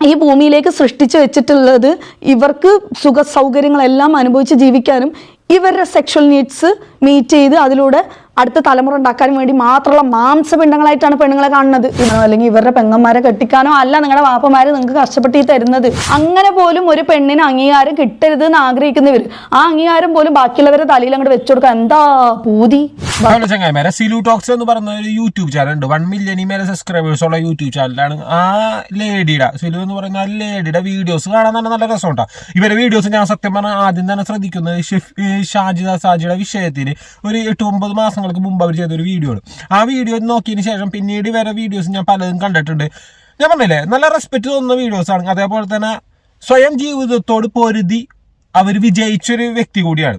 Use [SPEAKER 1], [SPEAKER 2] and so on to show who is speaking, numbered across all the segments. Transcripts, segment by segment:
[SPEAKER 1] ഈ ഭൂമിയിലേക്ക് സൃഷ്ടിച്ചു വെച്ചിട്ടുള്ളത് ഇവർക്ക് സുഖ സൗകര്യങ്ങളെല്ലാം അനുഭവിച്ച് ജീവിക്കാനും ഇവരുടെ സെക്ഷൽ നീഡ്സ് മീറ്റ് ചെയ്ത് അതിലൂടെ അടുത്ത തലമുറ ഉണ്ടാക്കാനും വേണ്ടി മാത്രമുള്ള മാംസപിണ്ഡങ്ങളായിട്ടാണ് പെണ്ണുങ്ങളെ കാണുന്നത്. അല്ലെങ്കിൽ ഇവരുടെ പെങ്ങന്മാരെ കെട്ടിക്കാനോ അല്ല നിങ്ങളുടെ വാപ്പമാര് നിങ്ങൾക്ക് കഷ്ടപ്പെട്ടി തരുന്നത്. അങ്ങനെ പോലും ഒരു പെണ്ണിന് അംഗീകാരം കിട്ടരുത് എന്ന് ആഗ്രഹിക്കുന്നവർ ആ അംഗീകാരം പോലും ബാക്കിയുള്ളവരെ തലയിൽ അങ്ങോട്ട് വെച്ചു കൊടുക്കുക എന്താ പൂതി?
[SPEAKER 2] ചങ്ങായിമാരെ. സിലു ടോക്സ് എന്ന് പറയുന്ന ഒരു യൂട്യൂബ് ചാനൽ ഉണ്ട്. വൺ മില്യണി മേലെ സബ്സ്ക്രൈബേഴ്സ് ഉള്ള യൂട്യൂബ് ചാനലാണ് ആ ലേഡിയുടെ സിലു എന്ന് പറയുന്ന ആ ലേഡിയുടെ വീഡിയോസ് കാണാൻ തന്നെ നല്ല രസമുണ്ടാ. ഇവരെ വീഡിയോസ് ഞാൻ സത്യം പറഞ്ഞാൽ ആദ്യം തന്നെ ശ്രദ്ധിക്കുന്നത് ഷാജിദ സാജിയുടെ വിഷയത്തിൽ ഒരു എട്ട് ഒമ്പത് മാസങ്ങൾക്ക് മുമ്പ് അവർ ചെയ്തൊരു വീഡിയോ ആണ്. ആ വീഡിയോ നോക്കിയതിന് ശേഷം പിന്നീട് വരെ വീഡിയോസ് ഞാൻ പലതും കണ്ടിട്ടുണ്ട്. ഞാൻ പറഞ്ഞില്ലേ നല്ല റെസ്പെക്ട് തോന്നുന്ന വീഡിയോസാണ് അതേപോലെ തന്നെ സ്വയം ജീവിതത്തോട് പൊരുതി അവർ വിജയിച്ചൊരു വ്യക്തി കൂടിയാണ്.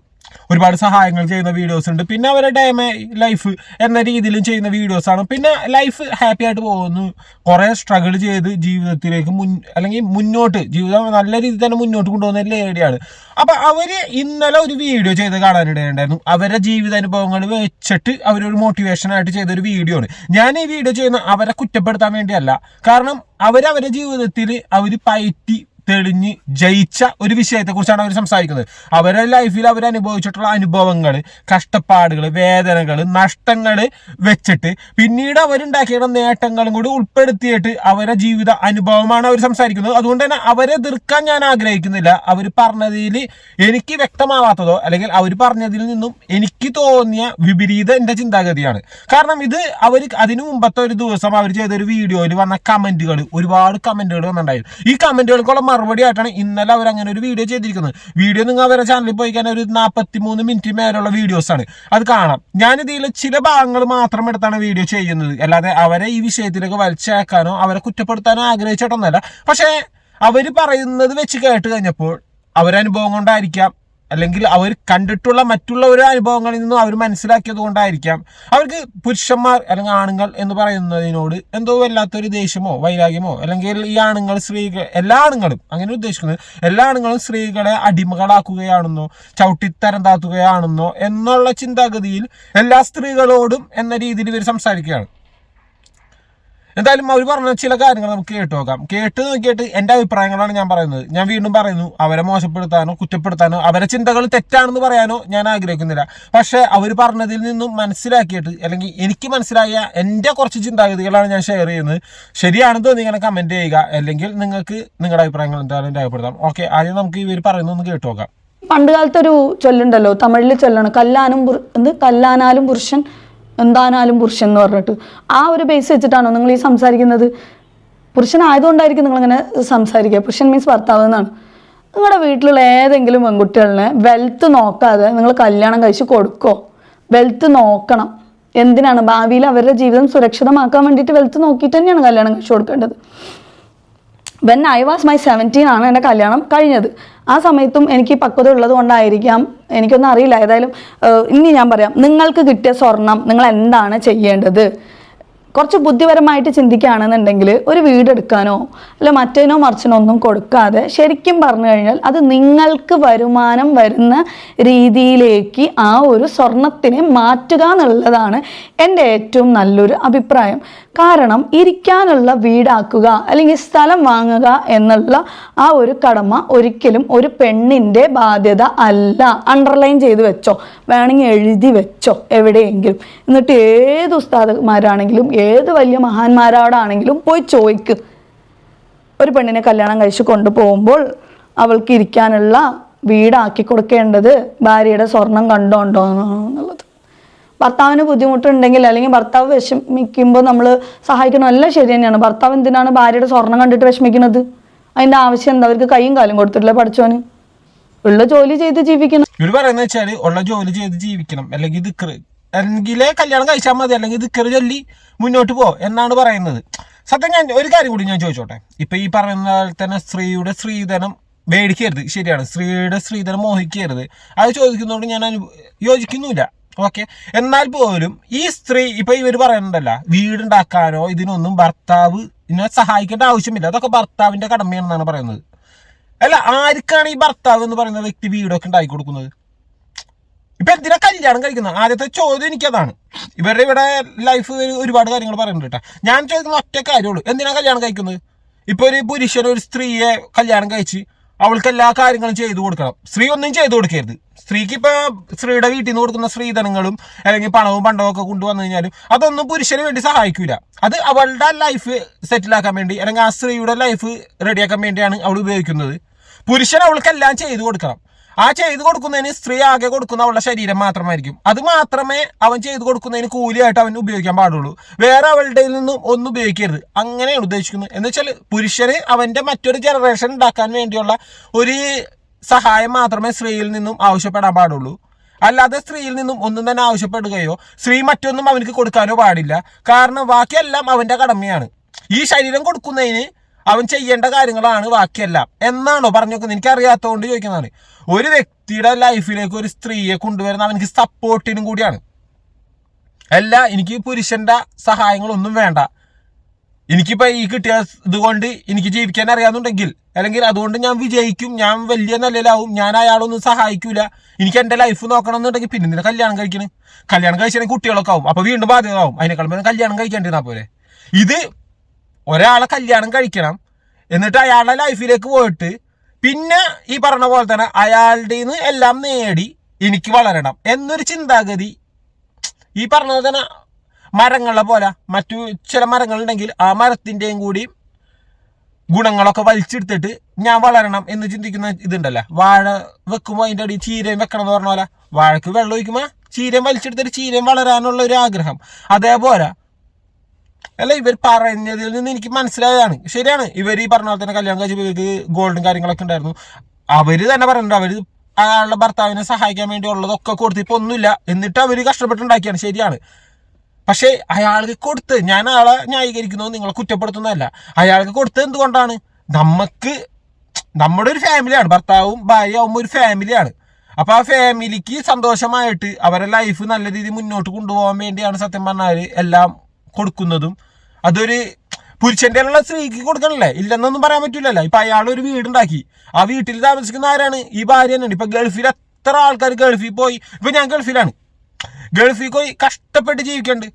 [SPEAKER 2] ഒരുപാട് സഹായങ്ങൾ ചെയ്യുന്ന വീഡിയോസ് ഉണ്ട്. പിന്നെ അവരുടെ ഡേമേ ലൈഫ് എന്ന രീതിയിലും ചെയ്യുന്ന വീഡിയോസ് ആണ്. പിന്നെ ലൈഫ് ഹാപ്പി ആയിട്ട് പോകുന്നു. കുറേ സ്ട്രഗിൾ ചെയ്ത് ജീവിതത്തിലേക്ക് മുൻ അല്ലെങ്കിൽ മുന്നോട്ട് ജീവിതം നല്ല രീതിയിൽ തന്നെ മുന്നോട്ട് കൊണ്ടുപോകുന്ന ലേഡിയാണ് അപ്പം അവർ ഇന്നലെ ഒരു വീഡിയോ ചെയ്ത് കാണാനിടയുണ്ടായിരുന്നു. അവരുടെ ജീവിതാനുഭവങ്ങൾ വെച്ചിട്ട് അവരൊരു മോട്ടിവേഷനായിട്ട് ചെയ്തൊരു വീഡിയോ ആണ്. ഞാൻ ഈ വീഡിയോ ചെയ്യുന്ന അവരെ കുറ്റപ്പെടുത്താൻ വേണ്ടിയല്ല. കാരണം അവരവരുടെ ജീവിതത്തിൽ അവർ പയറ്റി തെളിഞ്ഞ് ജയിച്ച ഒരു വിഷയത്തെക്കുറിച്ചാണ് അവർ സംസാരിക്കുന്നത്. അവരുടെ ലൈഫിൽ അവർ അനുഭവിച്ചിട്ടുള്ള അനുഭവങ്ങൾ കഷ്ടപ്പാടുകൾ വേദനകൾ നഷ്ടങ്ങൾ വെച്ചിട്ട് പിന്നീട് അവരുണ്ടാക്കിയ നേട്ടങ്ങളും കൂടി ഉൾപ്പെടുത്തിയിട്ട് അവരുടെ ജീവിത അനുഭവമാണ് അവർ സംസാരിക്കുന്നത്. അതുകൊണ്ട് തന്നെ അവരെ എതിർക്കാൻ ഞാൻ ആഗ്രഹിക്കുന്നില്ല. അവർ പറഞ്ഞതിൽ എനിക്ക് വ്യക്തമാവാത്തതോ അല്ലെങ്കിൽ അവർ പറഞ്ഞതിൽ നിന്നും എനിക്ക് തോന്നിയ വിപരീത എന്റെ ചിന്താഗതിയാണ്. കാരണം ഇത് അവർ അതിനു മുമ്പത്തെ ഒരു ദിവസം അവർ ചെയ്ത ഒരു വീഡിയോയിൽ വന്ന കമന്റുകൾ ഒരുപാട് കമന്റുകൾ വന്നിട്ടുണ്ടായിരുന്നു. ഈ കമന്റുകൾക്കുള്ള ആയിട്ടാണ് ഇന്നലെ അവർ അങ്ങനെ ഒരു വീഡിയോ ചെയ്തിരിക്കുന്നത്. വീഡിയോ നിങ്ങൾ അവരുടെ ചാനലിൽ പോയി കഴിഞ്ഞാൽ ഒരു നാൽപ്പത്തി മൂന്ന് മിനിറ്റ് മേലുള്ള വീഡിയോസ് ആണ്. അത് കാണാം. ഞാൻ ഇതിൽ ചില ഭാഗങ്ങൾ മാത്രം എടുത്താണ് വീഡിയോ ചെയ്യുന്നത്. അല്ലാതെ അവരെ ഈ വിഷയത്തിലേക്ക് വലിച്ചേക്കാനോ അവരെ കുറ്റപ്പെടുത്താനോ ആഗ്രഹിച്ചിട്ടൊന്നുമല്ല. പക്ഷേ അവർ പറയുന്നത് വെച്ച് കേട്ട് കഴിഞ്ഞപ്പോൾ അവരനുഭവം കൊണ്ടായിരിക്കാം അല്ലെങ്കിൽ അവർ കണ്ടിട്ടുള്ള ഒരു അനുഭവങ്ങളിൽ നിന്നും അവർ മനസ്സിലാക്കിയത് കൊണ്ടായിരിക്കാം. അവർക്ക് പുരുഷന്മാർ അല്ലെങ്കിൽ ആണുങ്ങൾ എന്ന് പറയുന്നതിനോട് എന്തോ വല്ലാത്തൊരു ദേഷ്യമോ വൈരാഗ്യമോ അല്ലെങ്കിൽ ഈ ആണുങ്ങൾ സ്ത്രീകൾ എല്ലാ ആണുങ്ങളും അങ്ങനെ ഉദ്ദേശിക്കുന്നത് എല്ലാ ആണുങ്ങളും സ്ത്രീകളെ അടിമകളാക്കുകയാണെന്നോ ചവിട്ടിത്തരം താത്തുകയാണെന്നോ എന്നുള്ള ചിന്താഗതിയിൽ എല്ലാ സ്ത്രീകളോടും എന്ന രീതിയിൽ ഇവർ സംസാരിക്കുകയാണ്. എന്തായാലും അവർ പറഞ്ഞ ചില കാര്യങ്ങൾ നമുക്ക് കേട്ട് നോക്കാം. കേട്ട് നോക്കിയിട്ട് എന്റെ അഭിപ്രായങ്ങളാണ് ഞാൻ പറയുന്നത്. ഞാൻ വീണ്ടും പറയുന്നു അവരെ മോശപ്പെടുത്താനോ കുറ്റപ്പെടുത്താനോ അവരെ ചിന്തകൾ തെറ്റാണെന്ന് പറയാനോ ഞാൻ ആഗ്രഹിക്കുന്നില്ല. പക്ഷേ അവർ പറഞ്ഞതിൽ നിന്നും മനസ്സിലാക്കിയിട്ട് അല്ലെങ്കിൽ എനിക്ക് മനസ്സിലായ എന്റെ കുറച്ച് ചിന്താഗതികളാണ് ഞാൻ ഷെയർ ചെയ്യുന്നത്. ശരിയാണെന്ന് തോന്നി ഇങ്ങനെ കമന്റ് ചെയ്യുക. അല്ലെങ്കിൽ നിങ്ങൾക്ക് നിങ്ങളുടെ അഭിപ്രായങ്ങൾ എന്തായാലും രേഖപ്പെടുത്താം. ഓക്കെ ആദ്യം നമുക്ക് ഇവർ പറയുന്നൊന്ന് കേട്ട് നോക്കാം.
[SPEAKER 1] പണ്ട് കാലത്തൊരു ചൊല്ലുണ്ടല്ലോ തമിഴിൽ ചൊല്ലണം കല്ലാനും എന്ത്? കല്ലാനാലും പുരുഷൻ എന്താനാലും പുരുഷൻ എന്ന് പറഞ്ഞിട്ട്. ആ ഒരു ബേസ് വെച്ചിട്ടാണോ നിങ്ങൾ ഈ സംസാരിക്കുന്നത്? പുരുഷനായതുകൊണ്ടായിരിക്കും നിങ്ങളിങ്ങനെ സംസാരിക്കുക. പുരുഷൻ മീൻസ് ഭർത്താവ് എന്നാണ്. നിങ്ങളുടെ വീട്ടിലുള്ള ഏതെങ്കിലും പെൺകുട്ടികളിനെ വെൽത്ത് നോക്കാതെ നിങ്ങൾ കല്യാണം കഴിച്ച് കൊടുക്കോ? വെൽത്ത് നോക്കണം. എന്തിനാണ്? ഭാവിയിൽ അവരുടെ ജീവിതം സുരക്ഷിതമാക്കാൻ വേണ്ടിയിട്ട് വെൽത്ത് നോക്കിയിട്ട് തന്നെയാണ് കല്യാണം കഴിച്ചു കൊടുക്കേണ്ടത്. When I was my seventeen ആണ് എന്റെ കല്യാണം കഴിഞ്ഞത്. ആ സമയത്തും എനിക്ക് പക്വത ഉള്ളത് കൊണ്ടായിരിക്കാം. എനിക്കൊന്നും അറിയില്ല. ഏതായാലും ഇനി ഞാൻ പറയാം. നിങ്ങൾക്ക് കിട്ടിയ സ്വർണം നിങ്ങൾ എന്താണ് ചെയ്യേണ്ടത്? കുറച്ച് ബുദ്ധിപരമായിട്ട് ചിന്തിക്കുകയാണെന്നുണ്ടെങ്കിൽ ഒരു വീടെടുക്കാനോ അല്ല മറ്റേനോ മറിച്ചിനോ ഒന്നും കൊടുക്കാതെ ശരിക്കും പറഞ്ഞു കഴിഞ്ഞാൽ അത് നിങ്ങൾക്ക് വരുമാനം വരുന്ന രീതിയിലേക്ക് ആ ഒരു സ്വർണത്തിനെ മാറ്റുക എന്നുള്ളതാണ് എന്റെ ഏറ്റവും നല്ലൊരു അഭിപ്രായം. കാരണം ഇരിക്കാനുള്ള വീടാക്കുക അല്ലെങ്കിൽ സ്ഥലം വാങ്ങുക എന്നുള്ള ആ ഒരു കടമ ഒരിക്കലും ഒരു പെണ്ണിന്റെ ബാധ്യത അല്ല. അണ്ടർലൈൻ ചെയ്ത് വെച്ചോ വേണമെങ്കിൽ എഴുതി വെച്ചോ എവിടെയെങ്കിലും. എന്നിട്ട് ഏത് ഉസ്താദന്മാരാണെങ്കിലും ഏത് വലിയ മഹാന്മാരോടാണെങ്കിലും പോയി ചോദിക്ക്. ഒരു പെണ്ണിനെ കല്യാണം കഴിച്ച് കൊണ്ടുപോകുമ്പോൾ അവൾക്ക് ഇരിക്കാനുള്ള വീടാക്കി കൊടുക്കേണ്ടത് ഭാര്യയുടെ സ്വർണം കണ്ടോണ്ടോ എന്നുള്ളത്. ഭർത്താവിന് ബുദ്ധിമുട്ടുണ്ടെങ്കിൽ അല്ലെങ്കിൽ ഭർത്താവ് വിഷമിക്കുമ്പോൾ നമ്മൾ സഹായിക്കണം. എല്ലാം ശരി തന്നെയാണ്. ഭർത്താവ് എന്തിനാണ് ഭാര്യയുടെ സ്വർണം കണ്ടിട്ട് വിഷമിക്കുന്നത്? അതിന്റെ ആവശ്യം എന്താ? അവർക്ക് കൈയും കാലും കൊടുത്തിട്ടില്ല പഠിച്ചോന് ഉള്ള ജോലി ചെയ്ത് ജീവിക്കണം.
[SPEAKER 2] ഇവർ പറയുന്നത് വെച്ചാൽ ഉള്ള ജോലി ചെയ്ത് ജീവിക്കണം. അല്ലെങ്കിൽ ദിക്കറ് എങ്കിലേ കല്യാണം കഴിച്ചാൽ മതി അല്ലെങ്കിൽ ദിക്കറ് ചൊല്ലി മുന്നോട്ട് പോ എന്നാണ് പറയുന്നത്. സത്യം ഞാൻ ഒരു കാര്യം കൂടി ഞാൻ ചോദിച്ചോട്ടെ? ഇപ്പൊ ഈ പറയുന്ന പോലെ തന്നെ സ്ത്രീയുടെ സ്ത്രീധനം മേടിക്കരുത്. ശരിയാണ്. സ്ത്രീയുടെ സ്ത്രീധനം മോഹിക്കരുത്. അത് ചോദിക്കുന്നതുകൊണ്ട് ഞാൻ അനു യോജിക്കുന്നില്ല ഓക്കെ? എന്നാൽ പോലും ഈ സ്ത്രീ ഇപ്പൊ ഇവർ പറയുന്നുണ്ടല്ല വീടുണ്ടാക്കാനോ ഇതിനൊന്നും ഭർത്താവ് ഇതിനെ സഹായിക്കേണ്ട ആവശ്യമില്ല. അതൊക്കെ ഭർത്താവിന്റെ കടമയാണെന്നാണ് പറയുന്നത്. അല്ല ആർക്കാണ് ഈ ഭർത്താവ് എന്ന് പറയുന്ന വ്യക്തി വീടൊക്കെ ഉണ്ടാക്കി കൊടുക്കുന്നത്? ഇപ്പൊ എന്തിനാ കല്യാണം കഴിക്കുന്നത്? ആദ്യത്തെ ചോദ്യം എനിക്കതാണ്. ഇവരുടെ ഇവിടെ ലൈഫ് ഒരുപാട് കാര്യങ്ങൾ പറയുന്നുണ്ട് കേട്ടോ. ഞാൻ ചോദിക്കുന്ന ഒറ്റ കാര്യമുള്ളൂ. എന്തിനാ കല്യാണം കഴിക്കുന്നത്? ഇപ്പൊ ഒരു പുരുഷൻ ഒരു സ്ത്രീയെ കല്യാണം കഴിച്ച് അവൾക്ക് എല്ലാ കാര്യങ്ങളും ചെയ്തു കൊടുക്കണം. സ്ത്രീ ഒന്നും ചെയ്തു കൊടുക്കരുത്. സ്ത്രീക്ക് ഇപ്പൊ സ്ത്രീയുടെ വീട്ടിൽ നിന്ന് കൊടുക്കുന്ന സ്ത്രീധനങ്ങളും അല്ലെങ്കിൽ പണവും പണ്ടവും ഒക്കെ കൊണ്ടുവന്നു കഴിഞ്ഞാലും അതൊന്നും പുരുഷന് വേണ്ടി സഹായിക്കൂല. അത് അവളുടെ ലൈഫ് സെറ്റിലാക്കാൻ വേണ്ടി അല്ലെങ്കിൽ ആ സ്ത്രീയുടെ ലൈഫ് റെഡിയാക്കാൻ വേണ്ടിയാണ് അവൾ ഉപയോഗിക്കുന്നത്. പുരുഷൻ അവൾക്കെല്ലാം ചെയ്തു കൊടുക്കണം. ആ ചെയ്തു കൊടുക്കുന്നതിന് സ്ത്രീ ആകെ കൊടുക്കുന്ന അവളുടെ ശരീരം മാത്രമായിരിക്കും. അത് മാത്രമേ അവൻ ചെയ്തു കൊടുക്കുന്നതിന് കൂലിയായിട്ട് അവൻ ഉപയോഗിക്കാൻ പാടുള്ളൂ. വേറെ അവളുടെ നിന്നും ഒന്നും ഉപയോഗിക്കരുത്. അങ്ങനെയാണ് ഉദ്ദേശിക്കുന്നത്. എന്ന് വെച്ചാൽ പുരുഷന് അവന്റെ മറ്റൊരു ജനറേഷൻ ഉണ്ടാക്കാൻ വേണ്ടിയുള്ള ഒരു സഹായം മാത്രമേ സ്ത്രീയിൽ നിന്നും ആവശ്യപ്പെടാൻ പാടുള്ളൂ. അല്ലാതെ സ്ത്രീയിൽ നിന്നും ഒന്നും തന്നെ ആവശ്യപ്പെടുകയോ സ്ത്രീ മറ്റൊന്നും അവനക്ക് കൊടുക്കാനോ പാടില്ല. കാരണം ബാക്കിയെല്ലാം അവന്റെ കടമയാണ്. ഈ ശരീരം കൊടുക്കുന്നതിന് അവൻ ചെയ്യേണ്ട കാര്യങ്ങളാണ് ബാക്കിയെല്ലാം. എന്നാണോ പറഞ്ഞു നോക്കുന്നത് എനിക്കറിയാത്തതുകൊണ്ട് ചോദിക്കുന്നതാണ്. ഒരു വ്യക്തിയുടെ ലൈഫിലേക്ക് ഒരു സ്ത്രീയെ കൊണ്ടുവരുന്ന അവനക്ക് സപ്പോർട്ടിനും കൂടിയാണ്. അല്ല എനിക്ക് പുരുഷന്റെ സഹായങ്ങളൊന്നും വേണ്ട. എനിക്കിപ്പോ ഈ കിട്ടിയ ഇതുകൊണ്ട് എനിക്ക് ജീവിക്കാൻ അറിയാന്നുണ്ടെങ്കിൽ അല്ലെങ്കിൽ അതുകൊണ്ട് ഞാൻ വിജയിക്കും ഞാൻ വലിയ നിലയിലാവും ഞാൻ അയാളൊന്നും സഹായിക്കൂല എനിക്ക് എന്റെ ലൈഫ് നോക്കണം എന്നുണ്ടെങ്കിൽ പിന്നെ നിന്നെ കല്യാണം കഴിക്കണ്? കല്യാണം കഴിച്ചാണെങ്കിൽ കുട്ടികളൊക്കെ ആവും അപ്പൊ വീണ്ടും ബാധ്യത ആവും അതിനേക്കാളും പിന്നെ കല്യാണം കഴിക്കേണ്ടിരുന്നാ പോലെ ഇത് ഒരാളെ കല്യാണം കഴിക്കണം എന്നിട്ട് അയാളുടെ ലൈഫിലേക്ക് പോയിട്ട് പിന്നെ ഈ പറഞ്ഞ പോലെ തന്നെ അയാളുടെ നിന്ന് എല്ലാം നേടി എനിക്ക് വളരണം എന്നൊരു ചിന്താഗതി. ഈ പറഞ്ഞത് തന്നെ മരങ്ങളെ പോലെ മറ്റു ചില മരങ്ങളുണ്ടെങ്കിൽ ആ മരത്തിന്റെയും കൂടി ഗുണങ്ങളൊക്കെ വലിച്ചെടുത്തിട്ട് ഞാൻ വളരണം എന്ന് ചിന്തിക്കുന്ന ഇതുണ്ടല്ലോ? വാഴ വെക്കുമ്പോൾ അതിന്റെ അടി ചീരയും വെക്കണം എന്ന് പറഞ്ഞ പോലെ. വാഴക്ക് വെള്ളം ഒഴിക്കുമ്പോൾ ചീരയും വലിച്ചെടുത്തിട്ട് ചീരയും വളരാനുള്ള ഒരു ആഗ്രഹം. അതേപോലെ അല്ല ഇവർ പറഞ്ഞതിൽ നിന്ന് എനിക്ക് മനസ്സിലായതാണ്. ശരിയാണ്. ഇവർ ഈ പറഞ്ഞ പോലെ തന്നെ കല്യാണം കഴിച്ചപ്പോൾ ഇവർക്ക് ഗോൾഡും കാര്യങ്ങളൊക്കെ ഉണ്ടായിരുന്നു. അവർ തന്നെ പറയുന്നുണ്ട് അവർ അയാളുടെ ഭർത്താവിനെ സഹായിക്കാൻ വേണ്ടി ഉള്ളതൊക്കെ കൊടുത്ത് ഇപ്പൊ ഒന്നുമില്ല. എന്നിട്ട് അവർ കഷ്ടപ്പെട്ടുണ്ടാക്കിയാണ്. ശരിയാണ്. പക്ഷേ അയാൾക്ക് കൊടുത്ത് ഞാൻ അയാളെ ന്യായീകരിക്കുന്നത് നിങ്ങളെ കുറ്റപ്പെടുത്തുന്നതല്ല. അയാൾക്ക് കൊടുത്തത് എന്തുകൊണ്ടാണ്? നമുക്ക് നമ്മുടെ ഒരു ഫാമിലിയാണ്. ഭർത്താവും ഭാര്യ ആവുമ്പോൾ ഒരു ഫാമിലിയാണ്. അപ്പോൾ ആ ഫാമിലിക്ക് സന്തോഷമായിട്ട് അവരുടെ ലൈഫ് നല്ല രീതിയിൽ മുന്നോട്ട് കൊണ്ടുപോകാൻ വേണ്ടിയാണ് സത്യം പറഞ്ഞാൽ എല്ലാം കൊടുക്കുന്നതും അതൊരു പുരുഷന്റെ ഉള്ള സ്ത്രീക്ക് കൊടുക്കണല്ലേ? ഇല്ലെന്നൊന്നും പറയാൻ പറ്റില്ലല്ലോ ഇപ്പൊ അയാൾ ഒരു വീടുണ്ടാക്കി. ആ വീട്ടിൽ താമസിക്കുന്ന ആരാണ്? ഈ ഭാര്യ തന്നെയാണ്. ഇപ്പൊ ഗൾഫിൽ എത്ര ആൾക്കാർ ഗൾഫിൽ പോയി? ഇപ്പൊ ഞാൻ ഗൾഫിലാണ്. ഗൾഫിൽ പോയി കഷ്ടപ്പെട്ട് ജീവിക്കണ്ട്.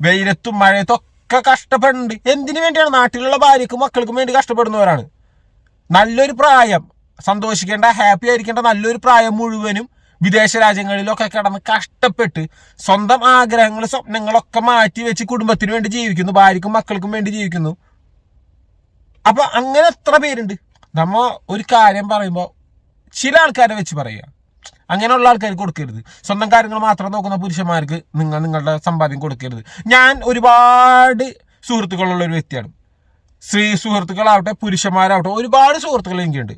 [SPEAKER 2] വെയിലത്തും മഴയത്തും ഒക്കെ കഷ്ടപ്പെടുന്നുണ്ട് എന്തിനു വേണ്ടിയാണ് നാട്ടിലുള്ള ഭാര്യക്കും മക്കൾക്കും വേണ്ടി കഷ്ടപ്പെടുന്നവരാണ്? നല്ലൊരു പ്രായം. സന്തോഷിക്കേണ്ട ഹാപ്പി ആയിരിക്കേണ്ട നല്ലൊരു പ്രായം മുഴുവനും വിദേശ രാജ്യങ്ങളിലൊക്കെ കിടന്ന് കഷ്ടപ്പെട്ട് സ്വന്തം ആഗ്രഹങ്ങൾ സ്വപ്നങ്ങളൊക്കെ മാറ്റി വെച്ച് കുടുംബത്തിന് വേണ്ടി ജീവിക്കുന്നു ഭാര്യക്കും മക്കൾക്കും വേണ്ടി ജീവിക്കുന്നു. അപ്പൊ അങ്ങനെ എത്ര പേരുണ്ട്? നമ്മ ഒരു കാര്യം പറയുമ്പോൾ ചില ആൾക്കാരെ വെച്ച് പറയുക. അങ്ങനെയുള്ള ആൾക്കാർക്ക് കൊടുക്കരുത്. സ്വന്തം കാര്യങ്ങൾ മാത്രം നോക്കുന്ന പുരുഷന്മാർക്ക് നിങ്ങൾ നിങ്ങളുടെ സമ്പാദ്യം കൊടുക്കരുത്. ഞാൻ ഒരുപാട് സുഹൃത്തുക്കളുള്ള ഒരു വ്യക്തിയാണ്. സ്ത്രീ സുഹൃത്തുക്കളാവട്ടെ പുരുഷന്മാരാവട്ടെ ഒരുപാട് സുഹൃത്തുക്കൾ എനിക്കുണ്ട്.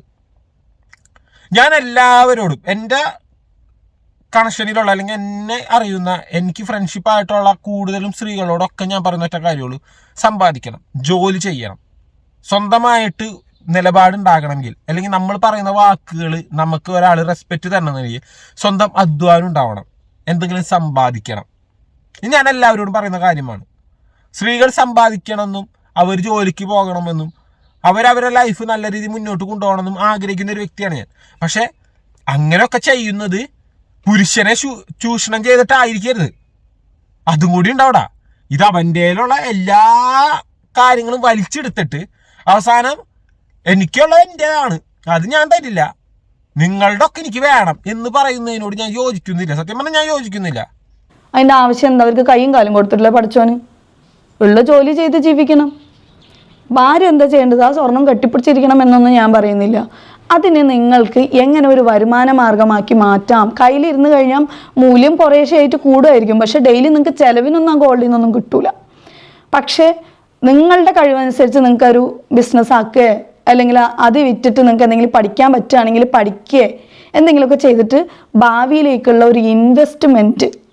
[SPEAKER 2] ഞാൻ എല്ലാവരോടും എന്റെ കണക്ഷനിലുള്ള അല്ലെങ്കിൽ എന്നെ അറിയുന്ന എനിക്ക് ഫ്രണ്ട്ഷിപ്പ് ആയിട്ടുള്ള കൂടുതലും സ്ത്രീകളോടൊക്കെ ഞാൻ പറയുന്ന ഒറ്റ കാര്യമുള്ളൂ. സമ്പാദിക്കണം ജോലി ചെയ്യണം. സ്വന്തമായിട്ട് നിലപാടുണ്ടാകണമെങ്കിൽ അല്ലെങ്കിൽ നമ്മൾ പറയുന്ന വാക്കുകൾ നമുക്ക് ഒരാൾ റെസ്പെക്റ്റ് തരണമെങ്കിൽ സ്വന്തം അധ്വാനം ഉണ്ടാവണം. എന്തെങ്കിലും സമ്പാദിക്കണം. ഇത് ഞാൻ എല്ലാവരോടും പറയുന്ന കാര്യമാണ്. സ്ത്രീകൾ സമ്പാദിക്കണമെന്നും അവർ ജോലിക്ക് പോകണമെന്നും അവരവരുടെ ലൈഫ് നല്ല രീതിയിൽ മുന്നോട്ട് കൊണ്ടുപോകണമെന്നും ആഗ്രഹിക്കുന്ന ഒരു വ്യക്തിയാണ് ഞാൻ. പക്ഷേ അങ്ങനെയൊക്കെ ചെയ്യുന്നത് പുരുഷനെ ചൂഷണം ചെയ്തിട്ടായിരിക്കരുത്. അതും കൂടി ഉണ്ടാവടാ. ഇത് അവന്റെയിലുള്ള എല്ലാ കാര്യങ്ങളും വലിച്ചെടുത്തിട്ട് അവസാനം എനിക്കുള്ളത് എന്റെതാണ് അത് ഞാൻ തരില്ല. നിങ്ങളുടെ ഒക്കെ എനിക്ക് വേണം എന്ന് പറയുന്നതിനോട് ഞാൻ യോജിക്കുന്നില്ല. സത്യം പറഞ്ഞാൽ ഞാൻ യോജിക്കുന്നില്ല.
[SPEAKER 1] അതിന്റെ ആവശ്യം എന്താ? അവർക്ക് കൈയും കാലും കൊടുത്തിട്ടില്ല പഠിച്ചോന് ഉള്ള ജോലി ചെയ്ത് ജീവിക്കണം. ഭാര്യ എന്താ ചെയ്യേണ്ടത്? ആ സ്വർണം കെട്ടിപ്പിടിച്ചിരിക്കണം എന്നൊന്നും ഞാൻ പറയുന്നില്ല. അതിനെ നിങ്ങൾക്ക് എങ്ങനെ ഒരു വരുമാന മാർഗമാക്കി മാറ്റാം? കയ്യിലിരുന്ന് കഴിഞ്ഞാൽ മൂല്യം കുറേശ്ശെയായിട്ട് കൂടുമായിരിക്കും. പക്ഷേ ഡെയിലി നിങ്ങൾക്ക് ചിലവിനൊന്നും ആ ഗോൾഡിൽ നിന്നൊന്നും കിട്ടൂല. പക്ഷേ നിങ്ങളുടെ കഴിവനുസരിച്ച് നിങ്ങൾക്കൊരു ബിസിനസ് ആക്കുകയോ അല്ലെങ്കിൽ അത് വിറ്റിട്ട് നിങ്ങൾക്ക് എന്തെങ്കിലും പഠിക്കാൻ പറ്റുകയാണെങ്കിൽ പഠിക്കുകയോ എന്തെങ്കിലുമൊക്കെ ചെയ്തിട്ട് ഭാവിയിലേക്കുള്ള ഒരു ഇൻവെസ്റ്റ്മെന്റ്